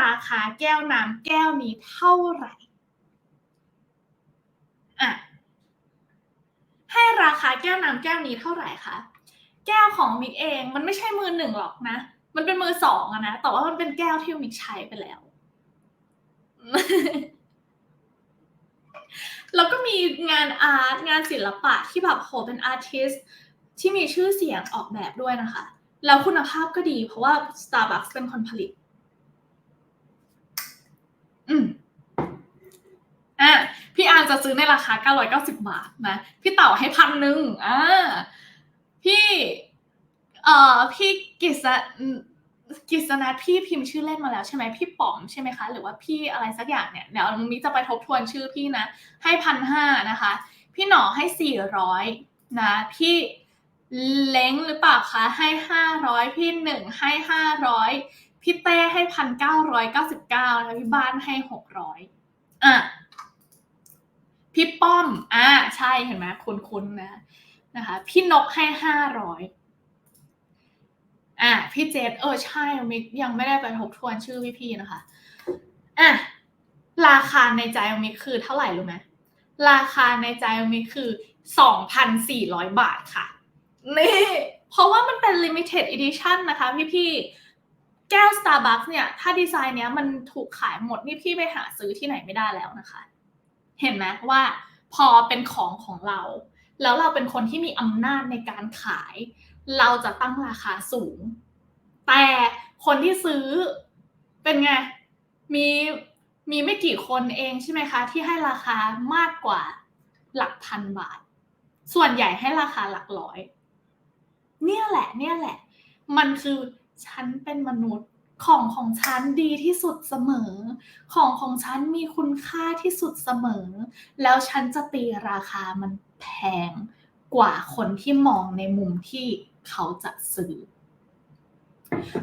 ราคาแก้วน้ำแก้วนี้เท่าไหร่อะให้ราคาแก้วน้ำแก้วนี้เท่าไหร่คะแก้วของมิกเองมันไม่ใช่มือหนึ่งหรอกนะ มันเป็นมือสองอะนะแต่ว่ามันเป็นแก้วที่มิกใช้ไปแล้ว แล้วก็มีงานอาร์ตงานศิลปะที่แบบโหเป็นอาร์ติสที่มีชื่อเสียงออกแบบด้วยนะคะ แล้วคุณภาพก็ดีเพราะว่า Starbucks เป็นคนผลิต อืม อะพี่อาร์จะซื้อในราคา 990 บาทนะ พี่เต่าให้พันหนึ่งอ่าพี่เอ่อพี่กิษกิษณัทพี่พิมพ์ชื่อเล่นมาแล้วใช่ไหมพี่ป๋อมใช่ไหมคะ หรือว่าพี่อะไรสักอย่างเนี่ยเดี๋ยวมิจะไปทบทวนชื่อพี่นะ ให้พันห้านะคะ พี่หน่อให้สี่ร้อยนะพี่เล้งหรือเปล่าคะให้ห้าร้อยพี่หนึ่งให้ห้าร้อยพี่เต้ให้พันเก้าร้อยเก้าสิบเก้าแล้วพี่บ้านให้หกร้อยอะ พี่ป้อม อ่า ใช่เห็นไหมคุ้นๆนะ นะคะ พี่นกให้ห้าร้อยอะพี่เจษเออ ใช่มิกยังไม่ได้ไปทบทวนชื่อพี่พี่นะคะ อะ ราคาในใจมิกคือเท่าไหร่รู้ไหมราคาในใจมิกคือสองพันสี่ร้อยบาทค่ะ นี่ เพราะว่ามันเป็น limited edition นะคะ พี่พี่แก้ว Starbucks เนี่ย ถ้าดีไซน์เนี้ยมันถูกขายหมด นี่พี่ไปหาซื้อที่ไหนไม่ได้แล้วนะคะ เห็นไหมว่าพอเป็นของของเรา แล้วเราเป็นคนที่มีอำนาจในการขาย เราจะตั้งราคาสูง แต่คนที่ซื้อเป็นไง มีมีไม่กี่คนเองใช่ไหมคะ ที่ให้ราคามากกว่าหลักพันบาท ส่วนใหญ่ให้ราคาหลักร้อย เนี่ยแหละ เนี่ยแหละ มันคือฉันเป็นมนุษย์ ของของฉันดีที่สุดเสมอ ของของฉันมีคุณค่าที่สุดเสมอ แล้วฉันจะตีราคามันแพงกว่าคนที่มองในมุมที่เขาจะซื้อ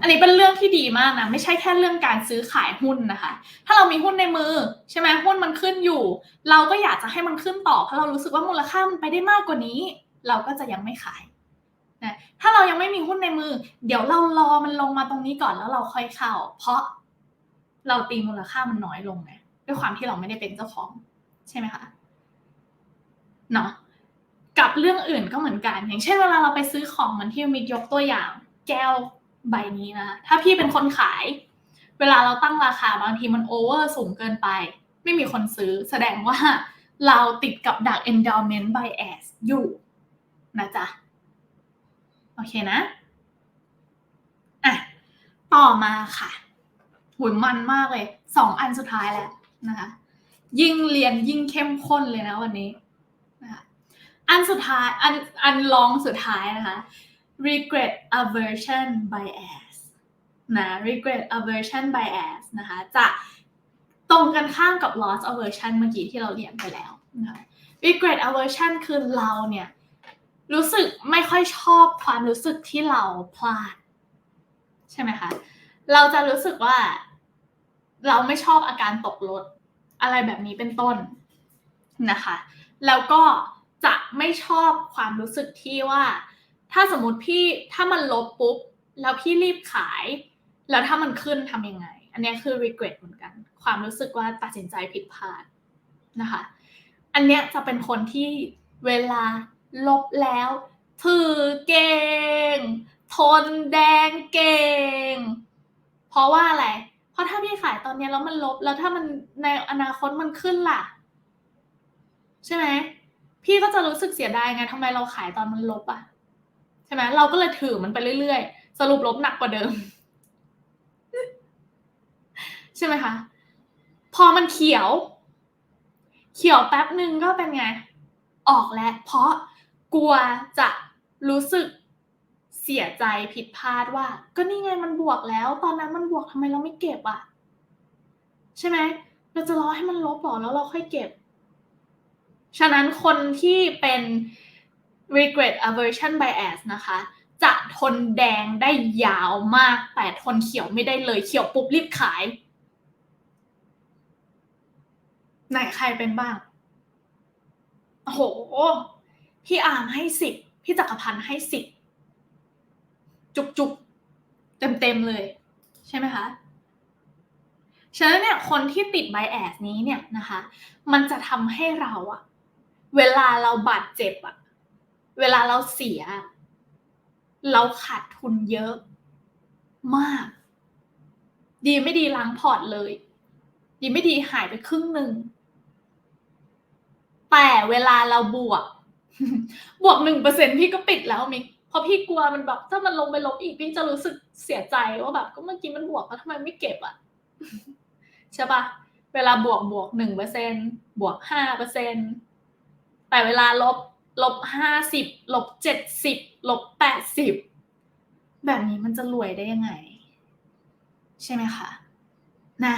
อันนี้เป็นเรื่องที่ดีมากนะ ไม่ใช่แค่เรื่องการซื้อขายหุ้นนะคะ ถ้าเรามีหุ้นในมือ ใช่ไหมหุ้นมันขึ้นอยู่ เราก็อยากจะให้มันขึ้นต่อเพราะเรารู้สึกว่ามูลค่ามันไปได้มากกว่านี้ เราก็จะยังไม่ขาย นะถ้าเรายังไม่มีหุ้นในมือ เดี๋ยวเรารอมันลงมาตรงนี้ก่อนแล้วเราค่อยเข้า เพราะเราตีมูลค่ามันน้อยลงไงด้วยความที่เราไม่ได้เป็นเจ้าของ ใช่ไหมคะเนาะกับเรื่องอื่นก็เหมือนกัน อย่างเช่นเวลาเราไปซื้อของเหมือนที่มิกยกตัวอย่าง แก้วใบนี้นะ ถ้าพี่เป็นคนขาย เวลาเราตั้งราคาบางทีมันโอเวอร์สูงเกินไป ไม่มีคนซื้อ แสดงว่าเราติดกับดัก endowment bias อยู่นะจ๊ะ โอเคนะอะต่อมาค่ะหุยมันมากเลยสองอันสุดท้ายแล้วนะคะ ยิ่งเรียนยิ่งเข้มข้นเลยนะวันนี้นะคะอันสุดท้ายอันอันลองสุดท้ายนะคะ regret aversion bias นะ regret aversion bias นะคะจะตรงกันข้ามกับ loss aversion เมื่อกี้ที่เราเรียนไปแล้วนะคะ regret aversion คือเราเนี่ยรู้สึกไม่ค่อยชอบ ความรู้สึกที่เราพลาด ใช่ไหมคะ เราจะรู้สึกว่า เราไม่ชอบอาการตกรถอะไรแบบนี้เป็นต้นนะคะ แล้วก็จะไม่ชอบความรู้สึกที่ว่า ถ้าสมมติพี่ถ้ามันลบปุ๊บ แล้วพี่รีบขาย แล้วถ้ามันขึ้นทำยังไง อันนี้คือ regret เหมือนกัน ความรู้สึกว่าตัดสินใจผิดพลาดนะคะ อันเนี้ยจะเป็นคนที่เวลาลบแล้ว ถือเก่ง ทนแดงเก่ง เพราะว่าอะไร เพราะถ้าพี่ขายตอนนี้แล้วมันลบ แล้วถ้ามันในอนาคตมันขึ้นล่ะ ใช่ไหม พี่ก็จะรู้สึกเสียดายไงทำไมเราขายตอนมันลบอะ ใช่ไหมเราก็เลยถือมันไปเรื่อยๆ สรุปลบหนักกว่าเดิม ใช่ไหมคะ พอมันเขียว เขียวแป๊บหนึ่งก็เป็นไง ออกแล้วเพราะกลัวจะ รู้สึกเสียใจผิดพลาดว่า ก็นี่ไงมันบวกแล้ว ตอนนั้นมันบวกทำไมเราไม่เก็บอะ ใช่ไหมเราจะรอให้มันลบหรอแล้วเราค่อยเก็บ ฉะนั้นคนที่เป็น regret aversion bias นะคะ จะทนแดงได้ยาวมาก แต่ทนเขียวไม่ได้เลยเขียวปุ๊บรีบขาย ไหนใครเป็นบ้าง โอ้โห พี่อ่าร์มให้สิบ พี่จักรพันธ์ให้สิบจุกจุกเต็มเต็มเลย ใช่ไหมคะฉะนั้นเนี่ยคนที่ติดไบแอสนี้เนี่ยนะคะ มันจะทำให้เราอะเวลาเราบาดเจ็บอะเวลาเราเสีย เราขาดทุนเยอะมาก ดีไม่ดีล้างพอร์ตเลย ดีไม่ดีหายไปครึ่งหนึ่งแต่เวลาเราบวก บวกหนึ่งเปอร์เซ็นพี่ก็ปิดแล้วมิกเพราะพี่กลัวมันแบบ ถ้ามันลงไปลบอีกพี่จะรู้สึกเสียใจว่าแบบ ก็เมื่อกี้มันบวกแล้วทำไมไม่เก็บอะใช่ปะเวลาบวกบวกหนึ่งเปอร์เซ็นบวกห้าเปอร์เซ็นแต่เวลาลบลบห้าสิบลบเจ็ดสิบลบแปดสิบแบบนี้มันจะรวยได้ยังไง ใช่ไหมคะนะ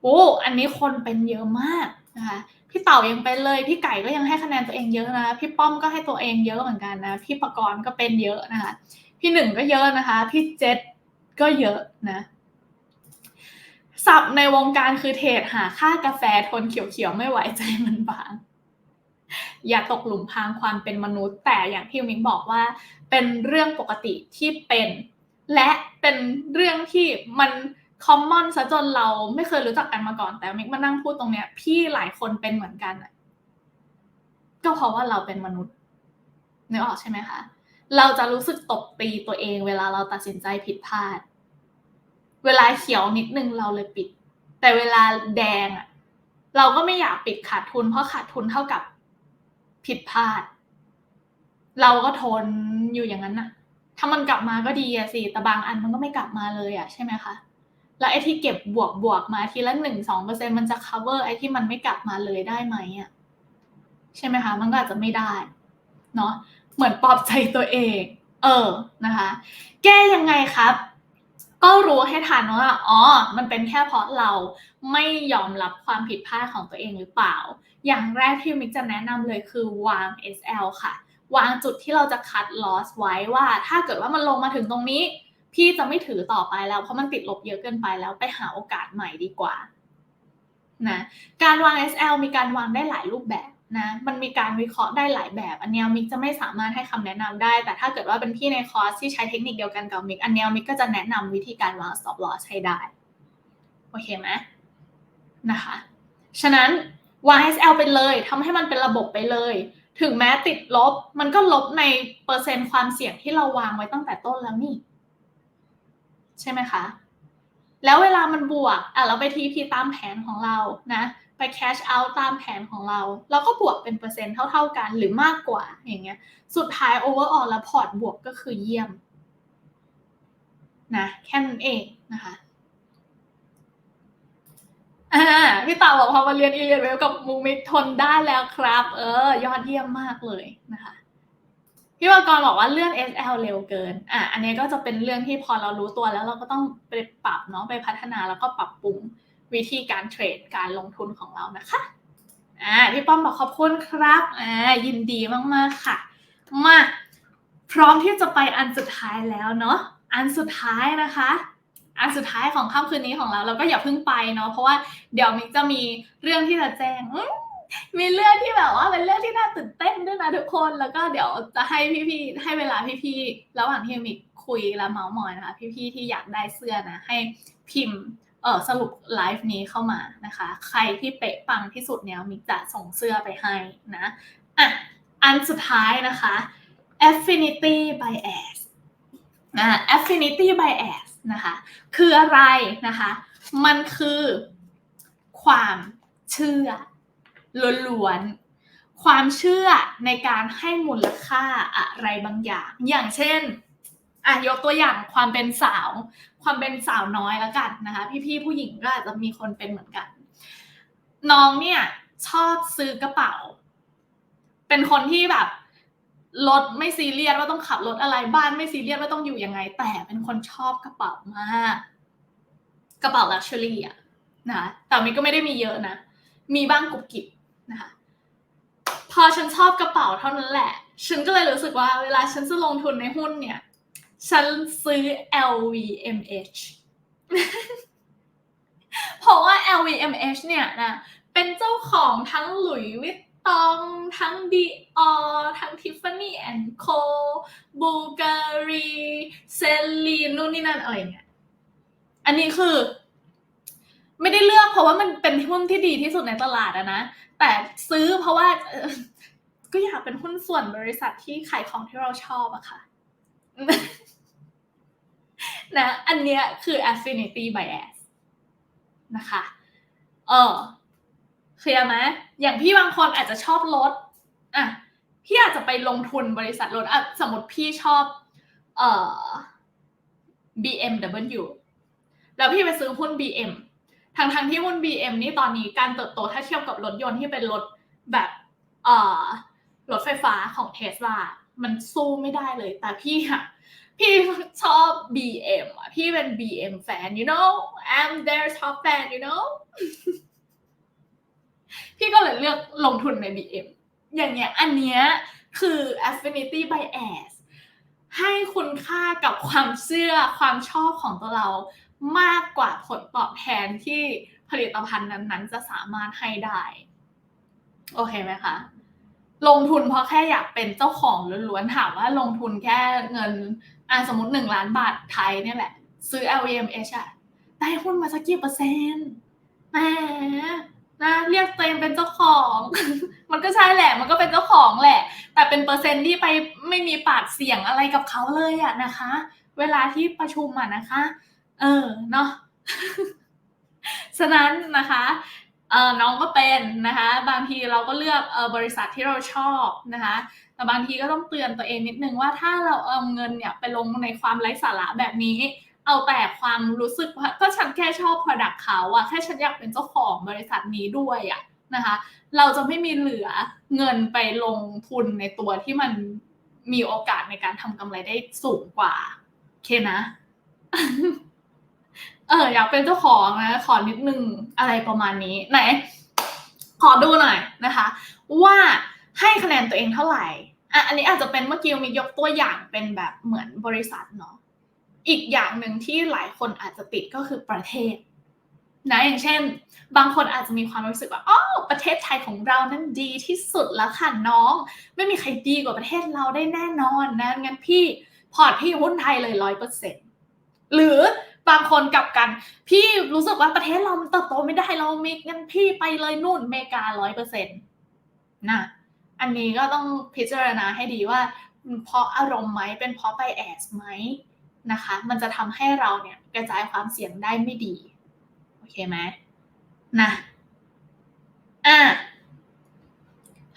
โอ้อันนี้คนเป็นเยอะมากนะคะ พี่เต่ายังเป็นเลย พี่ไก่ก็ยังให้คะแนนตัวเองเยอะนะ พี่ป้อมก็ให้ตัวเองเยอะเหมือนกันนะ พี่ประกรณ์ก็เป็นเยอะนะคะ พี่หนึ่งก็เยอะนะคะ พี่เจ็ดก็เยอะนะศัพท์ในวงการคือเทรดหาค่ากาแฟทนเขียวๆ ไม่ไหวใจมันบาง อย่าตกหลุมพรางความเป็นมนุษย์ แต่อย่างที่มิ้งบอกว่า เป็นเรื่องปกติที่เป็น และเป็นเรื่องที่มัน คอมมอนซะจนเราไม่เคยรู้จักกันมาก่อน แต่มิกมานั่งพูดตรงเนี้ย พี่หลายคนเป็นเหมือนกันอะก็เพราะว่าเราเป็นมนุษย์นึกออกใช่ไหมคะเราจะรู้สึกตบตีตัวเอง เวลาเราตัดสินใจผิดพลาด เวลาเขียวนิดนึงเราเลยปิด แต่เวลาแดงอะเราก็ไม่อยากปิดขาดทุน เพราะขาดทุนเท่ากับผิดพลาด เราก็ทนอยู่อย่างนั้นน่ะ ถ้ามันกลับมาก็ดีอะสิแต่บางอันมันก็ไม่กลับมาเลยอะใช่ไหมคะ แล้วไอ้ที่เก็บบวกบวกมาทีละหนึ่งสองเปอร์เซ็นมันจะ cover ไอ้ที่มันไม่กลับมาเลยได้ไหมอะใช่ไหมคะ มันก็อาจจะไม่ได้เนาะเหมือนปลอบใจตัวเอง เออนะคะ แก้ยังไงครับ ก็รู้ให้ทันว่าอ๋อ มันเป็นแค่เพราะเราไม่ยอมรับความผิดพลาดของตัวเองหรือเปล่า อย่างแรกที่มิกจะแนะนำเลยคือวาง SL ค่ะ วางจุดที่เราจะคัด loss ไว้ว่า ถ้าเกิดว่ามันลงมาถึงตรงนี้ พี่จะไม่ถือต่อไปแล้วเพราะมันติดลบเยอะเกินไปแล้วไปหาโอกาสใหม่ดีกว่านะการวาง SL มีการวางได้หลายรูปแบบนะมันมีการวิเคราะห์ได้หลายแบบ อันเนี้ยมิกจะไม่สามารถให้คำแนะนำได้ แต่ถ้าเกิดว่าเป็นพี่ในคอร์สที่ใช้เทคนิคเดียวกันกับมิกอันเนี้ยมิกก็จะแนะนำวิธีการวาง stop loss ให้ได้โอเคไหมนะคะฉะนั้นวาง SL ไปเลยทำให้มันเป็นระบบไปเลย ถึงแม้ติดลบ มันก็ลบในเปอร์เซ็นต์ความเสี่ยงที่เราวางไว้ตั้งแต่ต้นแล้วนี่ ใช่ไหมคะ แล้วเวลามันบวกอะเราไปทีพีตามแผนของเรานะไป cash out ตามแผนของเรา เราก็บวกเป็นเปอร์เซ็นต์เท่าๆกันหรือมากกว่าอย่างเงี้ย สุดท้าย overall แล้วพอร์ตบวกก็คือเยี่ยมนะแค่นั้นเองนะคะอ่าพี่ต่าบอกพอมาเรียนอีเลียนเวลกับมูมิกทนได้แล้วครับ เออ ยอดเยี่ยมมากเลยนะคะ พี่วากรบอกว่าเลื่อน SL เร็วเกิน อะ อันนี้ก็จะเป็นเรื่องที่พอเรารู้ตัวแล้วเราก็ต้องไปปรับเนาะไปพัฒนาแล้วก็ปรับปรุงวิธีการเทรดการลงทุนของเรานะคะ อ่า พี่ป้อมบอกขอบคุณครับ อ่า ยินดีมากๆค่ะ มา พร้อมที่จะไปอันสุดท้ายแล้วเนาะ อันสุดท้ายนะคะ อันสุดท้ายของค่ำคืนนี้ของเราเราก็อย่าเพิ่งไปเนาะ เพราะว่าเดี๋ยวมิกจะมีเรื่องที่จะแจ้ง มีเรื่องที่แบบว่าเป็นเรื่องที่น่าตื่นเต้นด้วยนะทุกคน แล้วก็เดี๋ยวจะให้พี่ๆให้เวลาพี่ๆระหว่างที่มิกคุยและเมาส์มอยนะคะ พี่ๆที่อยากได้เสื้อนะ ให้พิมพ์เออสรุปไลฟ์นี้เข้ามานะคะ ใครที่เป๊ะปังที่สุดเนี่ยมิกจะส่งเสื้อไปให้นะอะอันสุดท้ายนะคะ affinity bias นะ affinity bias นะคะ คืออะไรนะคะ มันคือความเชื่อ ล้วนๆ ความเชื่อในการให้มูลค่าอะไรบางอย่าง อย่างเช่นอะยกตัวอย่างความเป็นสาว ความเป็นสาวน้อยแล้วกันนะคะ พี่ๆผู้หญิงก็อาจจะมีคนเป็นเหมือนกัน น้องเนี่ยชอบซื้อกระเป๋า เป็นคนที่แบบรถไม่ซีเรียสว่าต้องขับรถอะไรบ้านไม่ซีเรียสว่าต้องอยู่ยังไง แต่เป็นคนชอบกระเป๋ามาก กระเป๋าลักชัวรี่อะนะแต่มิก็ไม่ได้มีเยอะนะ มีบ้างกุบกิบ นะคะพอฉันชอบกระเป๋าเท่านั้นแหละ ฉันก็เลยรู้สึกว่าเวลาฉันจะลงทุนในหุ้นเนี่ย ฉันซื้อ LVMH เพราะว่า LVMH เนี่ยนะเป็นเจ้าของทั้งหลุยส์วิตตองทั้ง Dior ทั้ง Tiffany and Co Bulgari Celine นู่นนี่นั่นอะไรเนี่ย อันนี้คือ ไม่ได้เลือกเพราะว่ามันเป็นหุ้นที่ดีที่สุดในตลาดอะนะ แต่ซื้อเพราะว่าก็อยากเป็นหุ้นส่วนบริษัทที่ขายของที่เราชอบอะค่ะนะ อันเนี้ยคือ affinity bias นะคะ เออเคลียร์ไหมอย่างพี่บางคนอาจจะชอบรถอะพี่อาจจะไปลงทุนบริษัทรถอะสมมติพี่ชอบเอ่อ BMW แล้วพี่ไปซื้อหุ้น BM ทั้งทั้งที่หุ้น BM นี่ตอนนี้การเติบโตถ้าเทียบกับรถยนต์ที่เป็นรถแบบเอ่อรถไฟฟ้าของเทสลามันสู้ไม่ได้เลย แต่พี่อะพี่ชอบ BM อะพี่เป็น BM fan you know I'm their top fan you know พี่ก็เลยเลือกลงทุนใน BM อย่างเงี้ยอันเนี้ยคือ affinity bias ให้คุณค่ากับความเชื่อความชอบของตัวเรา มากกว่าผลตอบแทนที่ผลิตภัณฑ์นั้นๆ จะสามารถให้ได้ โอเคไหมคะลงทุนเพราะแค่อยากเป็นเจ้าของล้วนๆถามว่าลงทุนแค่เงินอะสมมติหนึ่งล้านบาทไทยเนี่ยแหละ ซื้อ LVMH อะได้หุ้นมาสักกี่เปอร์เซ็นต์แหมนะเรียกตัวเองเป็นเจ้าของ มันก็ใช่แหละ มันก็เป็นเจ้าของแหละ แต่เป็นเปอร์เซ็นต์ที่ไปไม่มีปากเสียงอะไรกับเขาเลยอะนะคะ เวลาที่ประชุมอะนะคะ เออเนาะฉะนั้นนะคะเออน้องก็เป็นนะคะ บางทีเราก็เลือกเออบริษัทที่เราชอบนะคะแต่บางทีก็ต้องเตือนตัวเองนิดนึงว่าถ้าเราเอาเงินเนี่ยไปลงในความไร้สาระแบบนี้ เอาแต่ความรู้สึกว่าก็ฉันแค่ชอบ Product เขาอะแค่ฉันอยากเป็นเจ้าของบริษัทนี้ด้วยอะนะคะ เราจะไม่มีเหลือเงินไปลงทุนในตัวที่มันมีโอกาสในการทำกำไรได้สูงกว่า โอเคนะ เอออยากเป็นเจ้าของนะขอนิดนึงอะไรประมาณนี้ไหน ขอดูหน่อยนะคะ ว่าให้คะแนนตัวเองเท่าไหร่อะอันนี้อาจจะเป็นเมื่อกี้มียกตัวอย่างเป็นแบบเหมือนบริษัทเนาะอีกอย่างหนึ่งที่หลายคนอาจจะติดก็คือประเทศนะอย่างเช่น บางคนอาจจะมีความรู้สึกว่าอ๋อประเทศไทยของเรานั้นดีที่สุดแล้วค่ะน้อง ไม่มีใครดีกว่าประเทศเราได้แน่นอนนะงั้นพี่พอร์ตพี่หุ้นไทยเลยร้อยเปอร์เซ็นต์หรือ บางคนกลับกัน พี่รู้สึกว่าประเทศเรามันเติบโตไม่ได้เรามีงั้นพี่ไปเลยนู่นอเมริการ้อยเปอร์เซ็นต์นะอันนี้ก็ต้องพิจารณาให้ดีว่าเพราะอารมณ์ไหมเป็นเพราะไบแอสไหมนะคะ มันจะทำให้เราเนี่ยกระจายความเสี่ยงได้ไม่ดี โอเคไหมนะอะ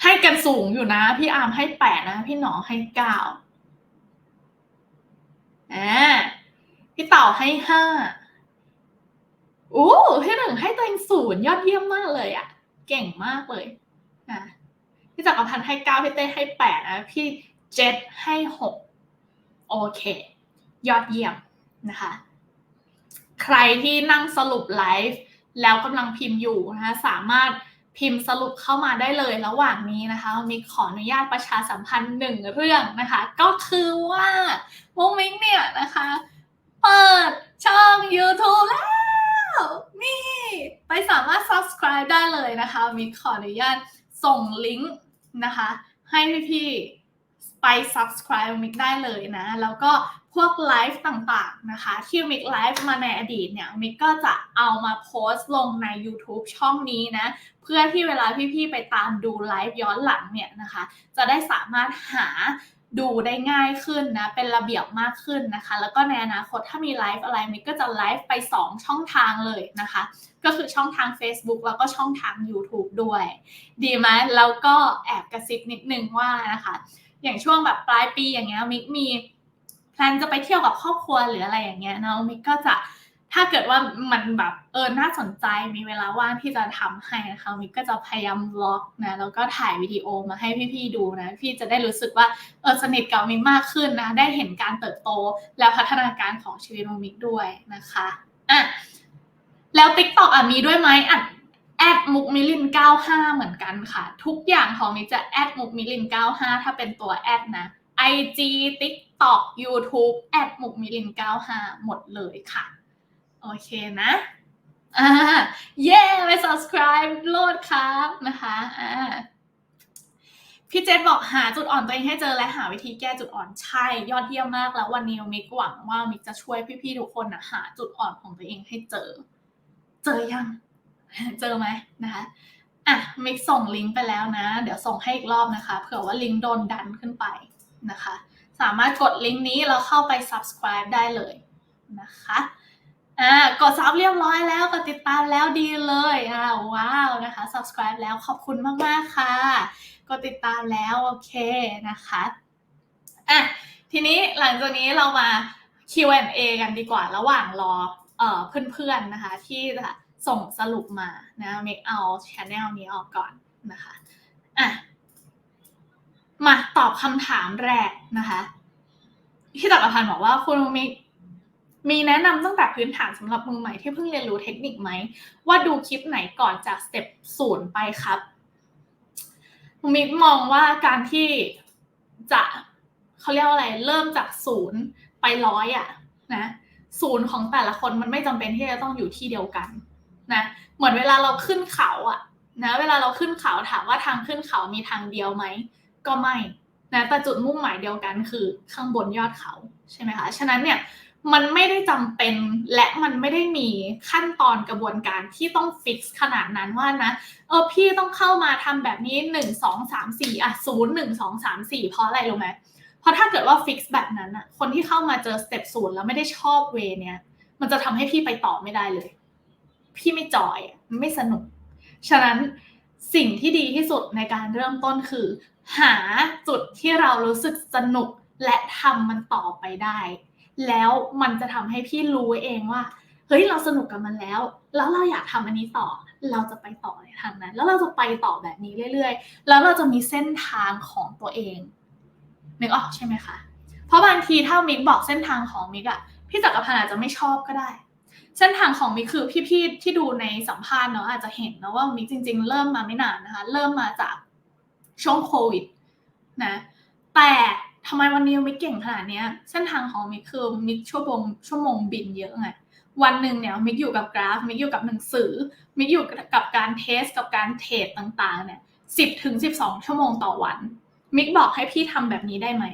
ให้กันสูงอยู่นะ พี่อาร์มให้แปดนะ พี่หนอให้เก้าอ่า พี่เต่าให้ห้าโอ้พี่หนึ่งให้ตัวเองศูนย์ยอดเยี่ยมมากเลยอะ่ะ เก่งมากเลยอะพี่จักรพันธ์ให้เก้าพี่เต้ให้แปดนะพี่เจ็ดให้หกโอเค ยอดเยี่ยมนะคะ ใครที่นั่งสรุปไลฟ์แล้วกำลังพิมพ์อยู่นะคะสามารถพิมพ์สรุปเข้ามาได้เลยระหว่างนี้นะคะมิกขออนุญาตประชาสัมพันธ์หนึ่งเรื่องนะคะ ก็คือว่าโมมิกเนี่ยนะคะ เปิดช่อง YouTube แล้ว นี่ ไปสามารถ subscribe ได้เลยนะคะ มิกขออนุญาตส่งลิงก์นะคะ ให้พี่ๆไป subscribe มิกได้เลยนะ แล้วก็พวกไลฟ์ต่างๆนะคะที่มิกไลฟ์มาในอดีตเนี่ยมิกก็จะเอามาโพสต์ลงใน YouTube ช่องนี้นะ เพื่อที่เวลาพี่ๆไปตามดูไลฟ์ย้อนหลังเนี่ยนะคะ จะได้สามารถหา ดูได้ง่ายขึ้นนะ เป็นระเบียบมากขึ้นนะคะ แล้วก็ในอนาคตถ้ามีไลฟ์อะไรมิกก็จะไลฟ์ไป 2 ช่องทางเลยนะคะ ก็คือช่องทาง Facebook แล้วก็ช่องทาง YouTube ด้วย ดีไหมแล้วก็แอบกระซิบนิดนึงว่านะคะ อย่างช่วงแบบปลายปีอย่างเงี้ยมิกมีแพลนจะไปเที่ยวกับครอบครัวหรืออะไรอย่างเงี้ยเนาะมิกก็จะ ถ้าเกิดว่ามันแบบเออน่าสนใจมีเวลาว่างที่จะทำให้นะคะมิกก็จะพยายามวล็อกนะแล้วก็ถ่ายวิดีโอมาให้พี่ๆดูนะพี่จะได้รู้สึกว่าเออสนิทกับมิกมากขึ้นนะได้เห็นการเติบโตและพัฒนาการของชีวิตของมิกด้วยนะคะอะแล้ว TikTok อะมีด้วยไหมอะแอดมุกมิลิน 95 เหมือนกันค่ะ ทุกอย่างของมิกจะแอดมุกมิลิน 95 ถ้าเป็นตัวแอดนะ IG TikTok YouTube แอดมุกมิลิน 95 หมดเลยค่ะ โอเคนะอ่าเย้ไป subscribe โหลดครับนะคะอ่าพี่เจษบอกหาจุดอ่อนตัวเองให้เจอและหาวิธีแก้จุดอ่อนใช่ยอดเยี่ยมมากแล้ววันนี้มิกหวังว่ามิกจะช่วยพี่ๆทุกคนนะหาจุดอ่อนของตัวเองให้เจอ เจอยัง เจอไหมนะคะอะมิกส่งลิงก์ไปแล้วนะ เดี๋ยวส่งให้อีกรอบนะคะเผื่อว่าลิงก์โดนดันขึ้นไปนะคะ สามารถกดลิงก์นี้แล้วเข้าไป subscribe ได้เลยนะคะ อ่ากดซับเรียบร้อยแล้วกดติดตามแล้วดีเลยอ่าว้าวนะคะ subscribe แล้วขอบคุณมาก ๆ ค่ะ กดติดตามแล้ว โอเคนะคะอะทีนี้หลังจากนี้เรามา Q&A กันดีกว่าระหว่างรอเอ่อเพื่อน ๆ นะคะ ที่จะส่งสรุปมานะเมคเอาชแนลนี้ออกก่อนนะคะอะมาตอบคำถามแรกนะคะพี่ตักพันธ์บอกว่าคุณมิก มีแนะนำตั้งแต่พื้นฐานสำหรับมือใหม่ที่เพิ่งเรียนรู้เทคนิคไหม ว่าดูคลิปไหนก่อนจากสเต็ปศูนย์ไปครับมิกมองว่าการที่จะเขาเรียกว่าอะไร เริ่มจากศูนย์ไปร้อยอะนะศูนย์ของแต่ละคนมันไม่จำเป็นที่จะต้องอยู่ที่เดียวกันนะเหมือนเวลาเราขึ้นเขาอะนะเวลาเราขึ้นเขาถามว่าทางขึ้นเขามีทางเดียวไหมก็ไม่นะแต่จุดมุ่งหมายเดียวกันคือข้างบนยอดเขาใช่ไหมคะฉะนั้นเนี่ย มันไม่ได้จำเป็นและมันไม่ได้มีขั้นตอนกระบวนการที่ต้องฟิกซ์ขนาดนั้นว่านะ เออพี่ต้องเข้ามาทำแบบนี้หนึ่งสองสามสี่อะศูนย์หนึ่งสองสามสี่เพราะอะไรรู้ไหมเพราะถ้าเกิดว่าฟิกซ์แบบนั้นอะคนที่เข้ามาเจอสเต็ปศูนย์แล้วไม่ได้ชอบเวเนี้ยมันจะทำให้พี่ไปต่อไม่ได้เลย พี่ไม่จอยไม่สนุก ฉะนั้นสิ่งที่ดีที่สุดในการเริ่มต้นคือ หาจุดที่เรารู้สึกสนุกและทำมันต่อไปได้ แล้วมันจะทำให้พี่รู้เองว่า เฮ้ยเราสนุกกับมันแล้ว แล้วเราอยากทำอันนี้ต่อ เราจะไปต่อในทางนั้น แล้วเราจะไปต่อแบบนี้เรื่อย ๆ แล้วเราจะมีเส้นทางของตัวเองนึกออกใช่ไหมคะเพราะบางทีถ้ามิกบอกเส้นทางของมิกอะพี่จักรพันธ์อาจจะไม่ชอบก็ได้ เส้นทางของมิกคือพี่ๆที่ดูในสัมภาษณ์เนาะอาจจะเห็นนะว่ามิกจริง ๆ เริ่มมาไม่นานนะคะ เริ่มมาจากช่วงโควิดนะแต่ ทำไมวันนี้มิกเก่งขนาดนี้เส้นทางของมิกคือมิกชั่วโมงชั่วโมงบินเยอะไงวันหนึ่งเนี่ยมิกอยู่กับกราฟมิกอยู่กับหนังสือมิกอยู่กับการเทสกับการเทรดต่างๆ เนี่ยสิบถึงสิบสองชั่วโมงต่อวัน มิกบอกให้พี่ทำแบบนี้ได้ไหม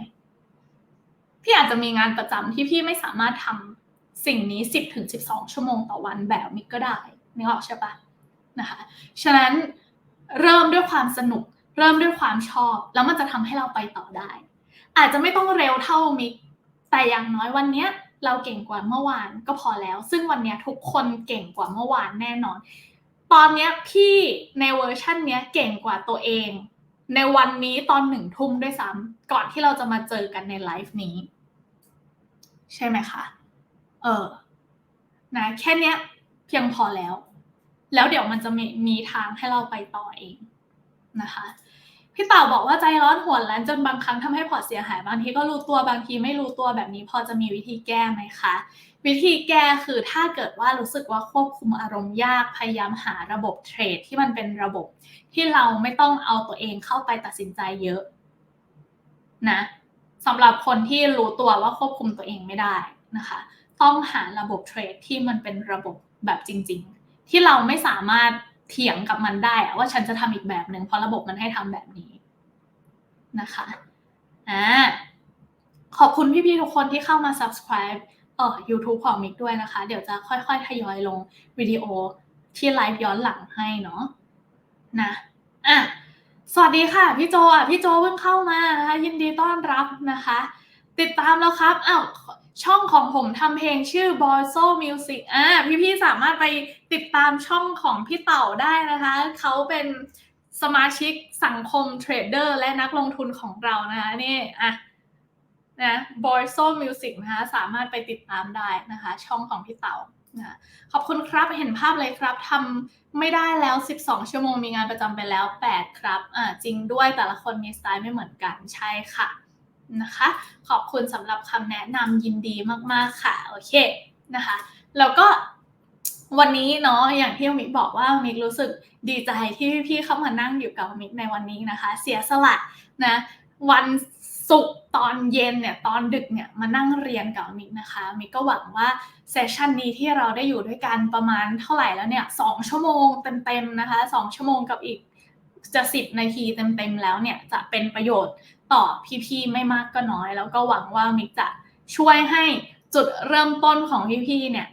พี่อาจจะมีงานประจำที่พี่ไม่สามารถทำสิ่งนี้สิบถึงสิบสองชั่วโมงต่อวันแบบมิกก็ได้นึกออกใช่ปะนะคะฉะนั้นเริ่มด้วยความสนุก เริ่มด้วยความชอบ แล้วมันจะทำให้เราไปต่อได้ อาจจะไม่ต้องเร็วเท่ามิกแต่อย่างน้อยวันเนี้ยเราเก่งกว่าเมื่อวานก็พอแล้ว ซึ่งวันเนี้ยทุกคนเก่งกว่าเมื่อวานแน่นอน ตอนเนี้ยพี่ในเวอร์ชันเนี้ยเก่งกว่าตัวเอง ในวันนี้ตอนหนึ่งทุ่มด้วยซ้ำก่อนที่เราจะมาเจอกันในไลฟ์นี้ ใช่ไหมคะ เออนะแค่เนี้ยเพียงพอแล้ว แล้วเดี๋ยวมันจะมีมีทางให้เราไปต่อเองนะคะ พี่เต่าบอกว่าใจร้อนหัวแล้นจนบางครั้งทำให้พอร์ตเสียหายบางทีก็รู้ตัวบางทีไม่รู้ตัวแบบนี้ พอจะมีวิธีแก้ไหมคะ วิธีแก้คือถ้าเกิดว่ารู้สึกว่าควบคุมอารมณ์ยากพยายามหาระบบเทรดที่มันเป็นระบบ ที่เราไม่ต้องเอาตัวเองเข้าไปตัดสินใจเยอะนะสำหรับคนที่รู้ตัวว่าควบคุมตัวเองไม่ได้นะคะ ต้องหาระบบเทรดที่มันเป็นระบบแบบจริง ๆ ที่เราไม่สามารถ เถียงกับมันได้ว่าฉันจะทำอีกแบบหนึ่งเพราะระบบมันให้ทำแบบนี้นะคะอ่าขอบคุณพี่ๆทุกคนที่เข้ามา subscribe เอ่อ YouTube ของมิกด้วยนะคะ เดี๋ยวจะค่อยๆ ทยอยลงวิดีโอที่ไลฟ์ย้อนหลังให้เนาะนะอะสวัสดีค่ะ พี่โจอะพี่โจเพิ่งเข้ามานะคะ ยินดีต้อนรับนะคะ ติดตามแล้วครับอ้าว ช่องของผมทำเพลงชื่อ b o y s o Music อ่าพี่ๆสามารถไปติดตามช่องของพี่เต่าได้นะคะ เขาเป็นสมาชิกสังคมเทรดเดอร์และนักลงทุนของเรานะคะนี่อะนะ b o y s o Music นะคะสามารถไปติดตามได้นะคะ ช่องของพี่เต่านะขอบคุณครับเห็นภาพเลยครับทำไม่ได้แล้ว 12 ชั่วโมงมีงานประจำไปแล้ว 8 ครับอ่าจริงด้วยแต่ละคนมีสไตล์ไม่เหมือนกันใช่ค่ะ นะคะ ขอบคุณสำหรับคำแนะนำยินดีมากๆค่ะ โอเคนะคะ แล้วก็วันนี้เนาะอย่างที่มิกบอกว่ามิกรู้สึกดีใจที่พี่ๆเข้ามานั่งอยู่กับมิกในวันนี้นะคะ เสียสละนะวันศุกร์ตอนเย็นเนี่ยตอนดึกเนี่ยมานั่งเรียนกับมิกนะคะมิกก็หวังว่าเซสชันนี้ที่เราได้อยู่ด้วยกันประมาณเท่าไหร่แล้วเนี่ยสองชั่วโมงเต็มๆนะคะสองชั่วโมงกับอีก จะสิบนาทีเต็มๆแล้วเนี่ยจะเป็นประโยชน์ต่อพี่ๆไม่มากก็น้อย แล้วก็หวังว่ามิกจะช่วยให้จุดเริ่มต้นของพี่ๆเนี่ย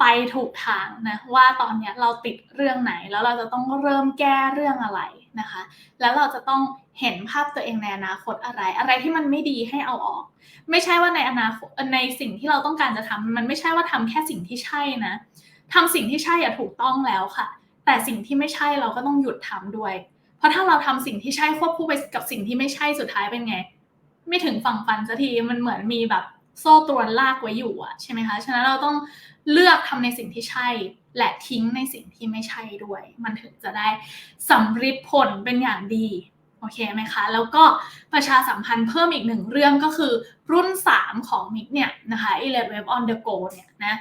ไปถูกทางนะว่าตอนเนี้ยเราติดเรื่องไหนแล้วเราจะต้องเริ่มแก้เรื่องอะไรนะคะ แล้วเราจะต้องเห็นภาพตัวเองในอนาคตอะไร อะไรที่มันไม่ดีให้เอาออก ไม่ใช่ว่าในอนาคตในสิ่งที่เราต้องการจะทำมันไม่ใช่ว่าทำแค่สิ่งที่ใช่นะทำสิ่งที่ใช่อะถูกต้องแล้วค่ะ แต่สิ่งที่ไม่ใช่เราก็ต้องหยุดทำด้วย เพราะถ้าเราทำสิ่งที่ใช่ควบคู่ไปกับสิ่งที่ไม่ใช่สุดท้ายเป็นไง ไม่ถึงฝั่งฟันสักทีมันเหมือนมีแบบโซ่ตรวนลากไว้อยู่อะใช่ไหมคะฉะนั้นเราต้องเลือกทำในสิ่งที่ใช่ และทิ้งในสิ่งที่ไม่ใช่ด้วย มันถึงจะได้สำฤทธิ์ผลเป็นอย่างดีโอเคไหมคะแล้วก็ประชาสัมพันธ์เพิ่มอีกหนึ่งเรื่องก็คือรุ่น 3 ของมิกเนี่ยนะคะ e l e t Web on the go เนี่ยนะ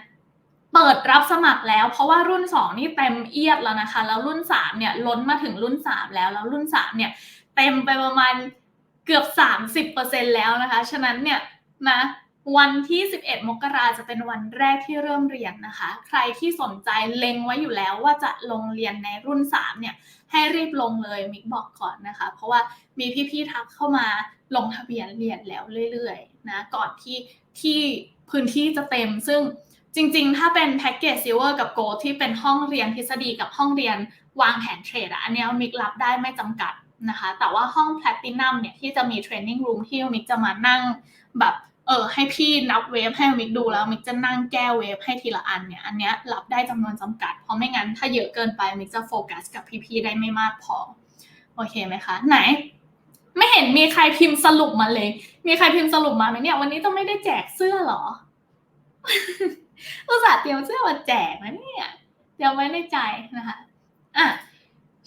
เปิดรับสมัครแล้ว เพราะว่ารุ่น 2 นี่เต็มเอียดแล้วนะคะ แล้วรุ่น 3 เนี่ยล้นมาถึงรุ่น 3 แล้ว แล้วรุ่น 3 เนี่ยเต็มไปประมาณเกือบ 30%แล้วนะคะ ฉะนั้นเนี่ยนะวันที่ 11 มกราจะเป็นวันแรกที่เริ่มเรียนนะคะ ใครที่สนใจเล็งไว้อยู่แล้วว่าจะลงเรียนในรุ่น 3 เนี่ย ให้รีบลงเลยมิกบอกก่อนนะคะ เพราะว่ามีพี่ๆทักเข้ามาลงทะเบียนเรียนแล้วเรื่อยๆนะ ก่อนที่ที่พื้นที่จะเต็มซึ่ง จริงๆ ถ้าเป็นแพ็กเกจซิลเวอร์กับโกลที่เป็นห้องเรียนทฤษฎีกับห้องเรียนวางแผนเทรดอะอันนี้มิกรับได้ไม่จำกัดนะคะ แต่ว่าห้องแพลตินัมเนี่ยที่จะมีเทรนนิ่งรูมที่มิกจะมานั่งแบบเออให้พี่นับเวฟให้มิกดูแล้วมิกจะนั่งแก้เวฟให้ทีละอันเนี่ยอันเนี้ยรับได้จำนวนจำกัด เพราะไม่งั้นถ้าเยอะเกินไปมิกจะโฟกัสกับพี่ๆได้ไม่มากพอ โอเคไหมคะ ไหน ไม่เห็นมีใครพิมพ์สรุปมาเลย มีใครพิมพ์สรุปมาไหมเนี่ย วันนี้ต้องไม่ได้แจกเสื้อหรอ อุตส่าห์เตรียมเสื้อมาแจกนะเนี่ยเตรียมไว้ในใจนะคะอะ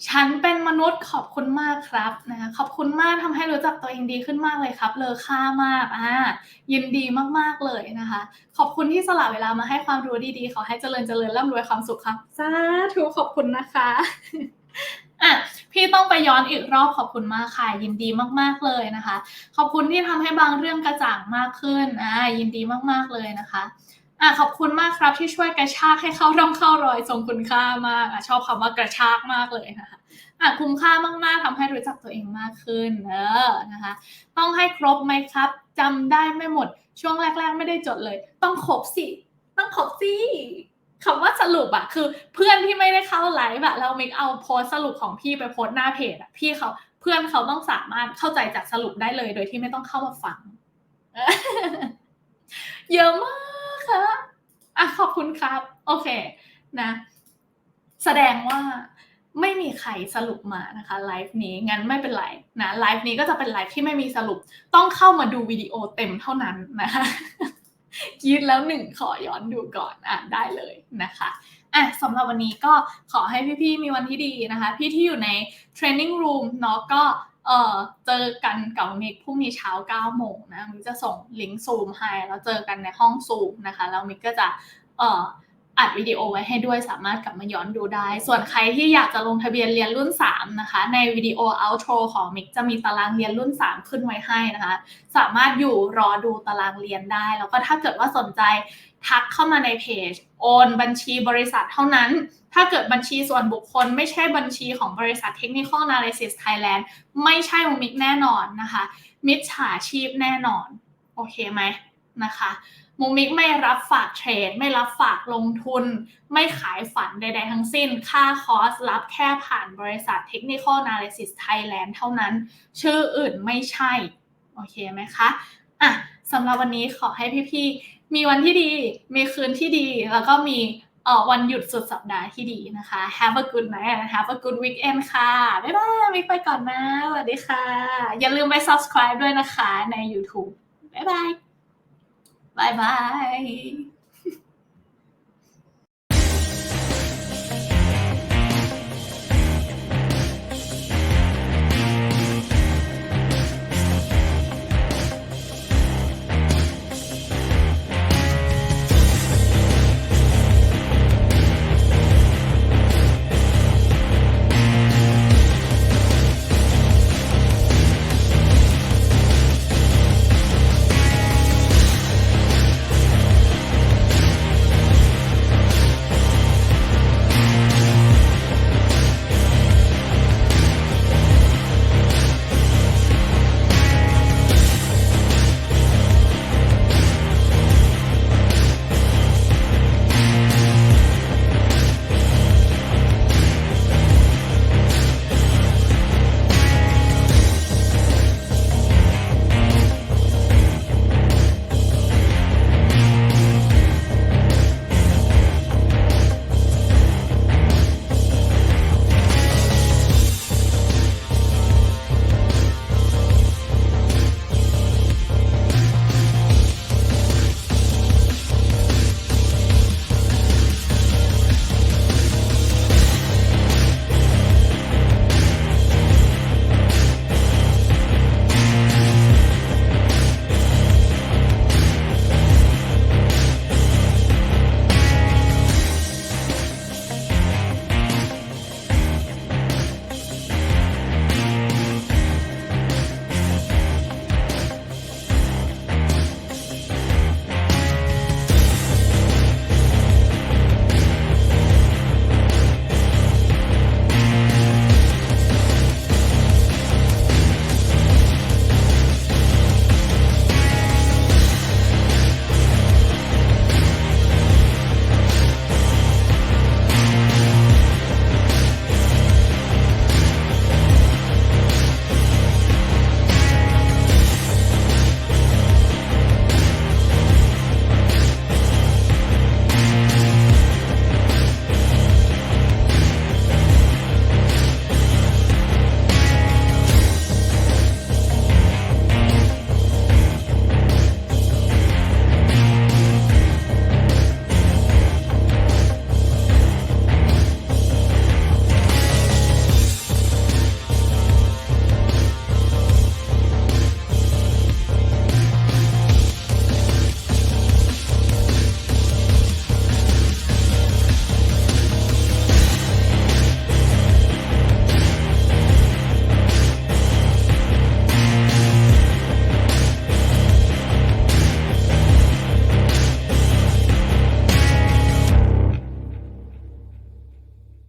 ฉันเป็นมนุษย์ขอบคุณมากครับนะคะขอบคุณมากทำให้รู้จักตัวเองดีขึ้นมากเลยครับ เลอค่ามากอ่ายินดีมากๆเลยนะคะ ขอบคุณที่สละเวลามาให้ความรู้ดีๆขอให้เจริญเจริญร่ำรวยความสุขครับสาธุขอบคุณนะคะอะพี่ต้องไปย้อนอีกรอบขอบคุณมากค่ะยินดีมากๆเลยนะคะ ขอบคุณที่ทำให้บางเรื่องกระจ่างมากขึ้นอ่ายินดีมากๆเลยนะคะ อะขอบคุณมากครับที่ช่วยกระชากให้เข้าร่องเข้ารอยทรงคุณค่ามากอะชอบคำว่ากระชากมากเลยนะคะอะคุ้มค่ามากๆทำให้รู้จักตัวเองมากขึ้นเออนะคะ ต้องให้ครบไหมครับจำได้ไม่หมด ช่วงแรก ๆ ไม่ได้จดเลย ต้องครบสิ ต้องครบสิคำว่าสรุปอะคือเพื่อนที่ไม่ได้เข้าไลฟ์อะแล้วมิกเอาโพสสรุปของพี่ไปโพสหน้าเพจอะพี่เขาเพื่อนเขาต้องสามารถเข้าใจจากสรุปได้เลย โดยที่ไม่ต้องเข้ามาฟัง เยอะมาก ค่ะอะขอบคุณครับ โอเคนะ แสดงว่าไม่มีใครสรุปมานะคะไลฟ์นี้งั้นไม่เป็นไรนะไลฟ์นี้ก็จะเป็นไลฟ์ที่ไม่มีสรุปต้องเข้ามาดูวิดีโอเต็มเท่านั้นนะคะคิดแล้วหนึ่งขอย้อนดูก่อนอะได้เลยนะคะอะสำหรับวันนี้ก็ขอให้พี่ๆมีวันที่ดีนะคะ พี่ที่อยู่ใน training room เนาะก็ เออเจอกันกับมิกพรุ่งนี้เช้า9โมงนะมิกจะส่งลิงก์ซูมให้แล้วเจอกันในห้องซูมนะคะ แล้วมิกก็จะเอออัดวิดีโอไว้ให้ด้วยสามารถกลับมาย้อนดูได้ ส่วนใครที่อยากจะลงทะเบียนเรียนรุ่น 3 นะคะ ในวิดีโอ outro ของมิกจะมีตารางเรียนรุ่น 3 ขึ้นไว้ให้นะคะ สามารถอยู่รอดูตารางเรียนได้ แล้วก็ถ้าเกิดว่าสนใจ ทักเข้ามาในเพจ โอนบัญชีบริษัทเท่านั้น ถ้าเกิดบัญชีส่วนบุคคล ไม่ใช่บัญชีของบริษัท Technical Analysis Thailand ไม่ใช่มิกแน่นอนนะคะ มิจฉาชีพแน่นอน โอเคไหมนะคะมูมิกไม่รับฝากเทรด ไม่รับฝากลงทุน ไม่ขายฝันใด ๆ ทั้งสิ้น ค่าคอสรับแค่ผ่านบริษัท Technical Analysis Thailand เท่านั้น ชื่ออื่นไม่ใช่ โอเคไหมคะอะสำหรับวันนี้ขอให้พี่ๆ มีวันที่ดี มีคืนที่ดี แล้วก็มีเอ่อวันหยุดสุดสัปดาห์ที่ดีนะคะ Have a good night นะคะ have a good weekend ค่ะ บ๊ายบายมิกไปก่อนนะ สวัสดีค่ะ อย่าลืมไป subscribe ด้วยนะคะใน YouTube บ๊ายบาย บายบาย